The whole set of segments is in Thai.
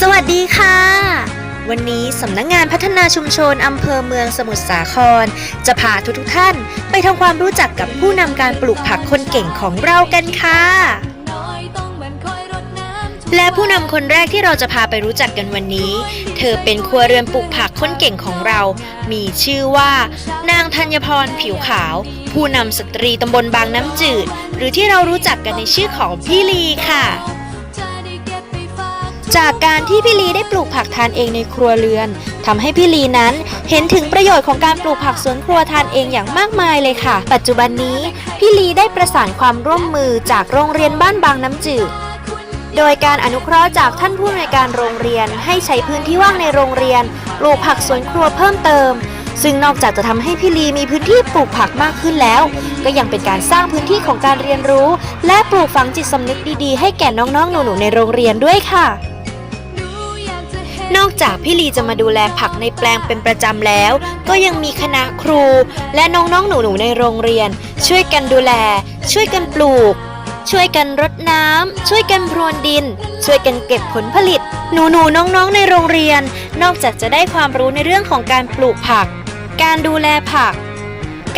สวัสดีค่ะ วันนี้สำนักงงานพัฒนาชุมชนอำเภอเมืองสมุทรสาคร จะพาทุกๆท่านไปทำความรู้จักกับผู้นำการปลูกผักคนเก่งของเรากันค่ะ และผู้นำคนแรกที่เราจะพาไปรู้จักกันวันนี้ เธอเป็นครัวเรือนปลูกผักคนเก่งของเรา มีชื่อว่า นางธัญพรผิวขาว ผู้นำสตรีตำบลบางน้ำจืด หรือที่เรารู้จักกันในชื่อของพี่ลีค่ะ จากการที่พี่ลีได้ปลูกผักทานเองในครัวเรือนทำให้พี่ลีนั้นเห็นถึงประโยชน์ของการปลูกผักสวนครัวทานเองอย่างมากมายเลยค่ะ ปัจจุบันนี้พี่ลีได้ประสานความร่วมมือจากโรงเรียนบ้านบางน้ำจืดโดยการอนุเคราะห์จากท่านผู้อำนวยการโรงเรียนให้ใช้พื้นที่ว่างในโรงเรียนปลูกผักสวนครัวเพิ่มเติม ซึ่งนอกจากจะทำให้พี่ลีมีพื้นที่ปลูกผักมากขึ้นแล้ว ก็ยังเป็นการสร้างพื้นที่ของการเรียนรู้ และปลูกฝังจิตสำนึกดีๆ ให้แก่น้องๆหนูๆในโรงเรียนด้วยค่ะ นอกจากพี่ลีจะมาดูแลผักในแปลงเป็นประจำแล้ว ก็ยังมีคณะครู และน้องๆหนูๆในโรงเรียน ช่วยกันดูแล ช่วยกันปลูก ช่วยกันรดน้ำช่วยกันพรวนดิน ช่วยกันเก็บผลผลิต หนูๆน้องๆในโรงเรียน นอกจากจะได้ความรู้ในเรื่องของการปลูกผัก การดูแลผัก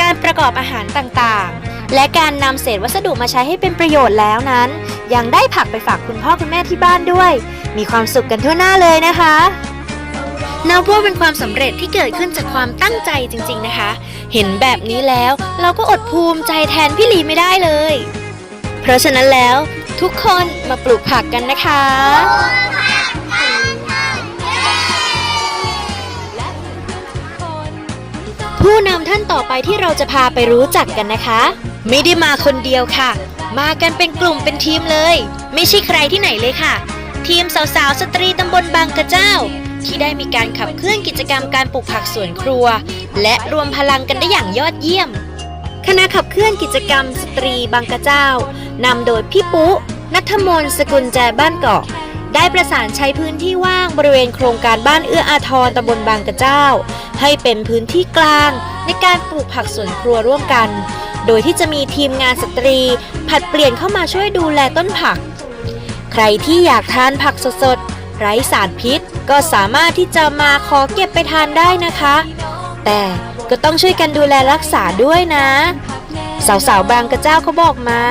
การประกอบอาหารต่างๆ และการนำเศษวัสดุมาใช้ให้เป็นประโยชน์แล้วนั้น ยังได้ผักไปฝากคุณพ่อคุณแม่ที่บ้านด้วย มีความสุขกันทั่วหน้าเลยนะคะนับว่าเป็นความสำเร็จที่เกิดขึ้นจากความตั้งใจจริง ๆนะคะ เห็นแบบนี้แล้วเราก็อดภูมิใจแทนพี่ลีไม่ได้เลย เพราะฉะนั้นแล้วทุกคนมาปลูกผักกันนะคะผู้นำท่านต่อไปที่เราจะพาไปรู้จักกันนะคะ ไม่ได้มาคนเดียวค่ะ มากันเป็นกลุ่มเป็นทีมเลย ไม่ใช่ใครที่ไหนเลยค่ะ ทีมสาวๆสตรีตำบลบางกระเจ้า ที่ได้มีการขับเคลื่อนกิจกรรมการปลูกผักสวนครัว และรวมพลังกันได้อย่างยอดเยี่ยม คณะขับเคลื่อนกิจกรรมสตรีบางกระเจ้านำโดยพี่ปุ๊นัทมนสกุลแจบ้านเกาะ ได้ประสานใช้พื้นที่ว่างบริเวณโครงการบ้านเอื้ออาทรตำบลบางกระเจ้า ให้เป็นพื้นที่กลางในการปลูกผักสวนครัวร่วมกัน โดยที่จะมีทีมงานสตรี ผัดเปลี่ยนเข้ามาช่วยดูแลต้นผัก ใครที่อยากทานผักสดๆ ไร้สารพิษ ก็สามารถที่จะมาขอเก็บไปทานได้นะคะ แต่ก็ต้องช่วยกันดูแลรักษาด้วยนะ สาวๆบางกระเจ้าเขาบอกมา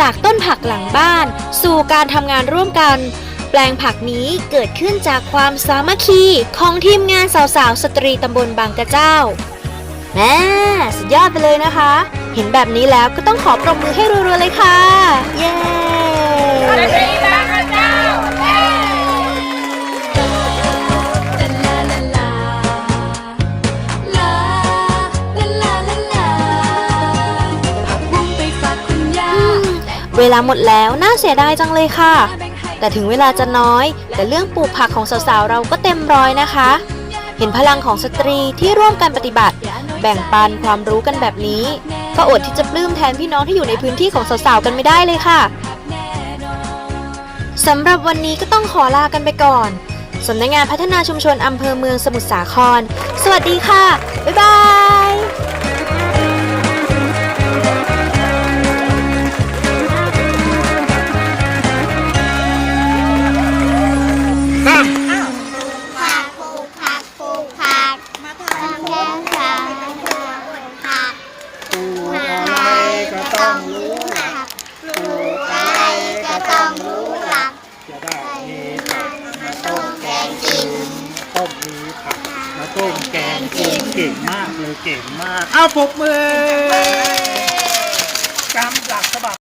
จากต้นผักหลังบ้าน สู่การทำงานร่วมกันแปลงผักนี้เกิดขึ้นจากความสามัคคีของทีมงานสาวๆสตรีตำบลบางกระเจ้า แม่สุดยอดไปเลยนะคะ เห็นแบบนี้แล้วก็ต้องขอปรบมือให้รัวๆเลยค่ะ เย้เวลาหมดแล้วน่าเสียดายจังเลยค่ะ แต่ถึงเวลาจะน้อย แต่เรื่องปลูกผักของสาวๆเราก็เต็มร้อยนะคะ เห็นพลังของสตรีที่ร่วมกันปฏิบัติ แบ่งปันความรู้กันแบบนี้ ก็อดที่จะปลื้มแทนพี่น้องที่อยู่ในพื้นที่ของสาวๆกันไม่ได้เลยค่ะสำหรับวันนี้ก็ต้องขอลากันไปก่อนสำนักงานพัฒนาชุมชนอำเภอเมืองสมุทรสาคร สวัสดีค่ะ บ๊ายบาย ต้มแกงกงเก่งมากเลยเก่งมาก อ้าวปบมือกำจักสบับ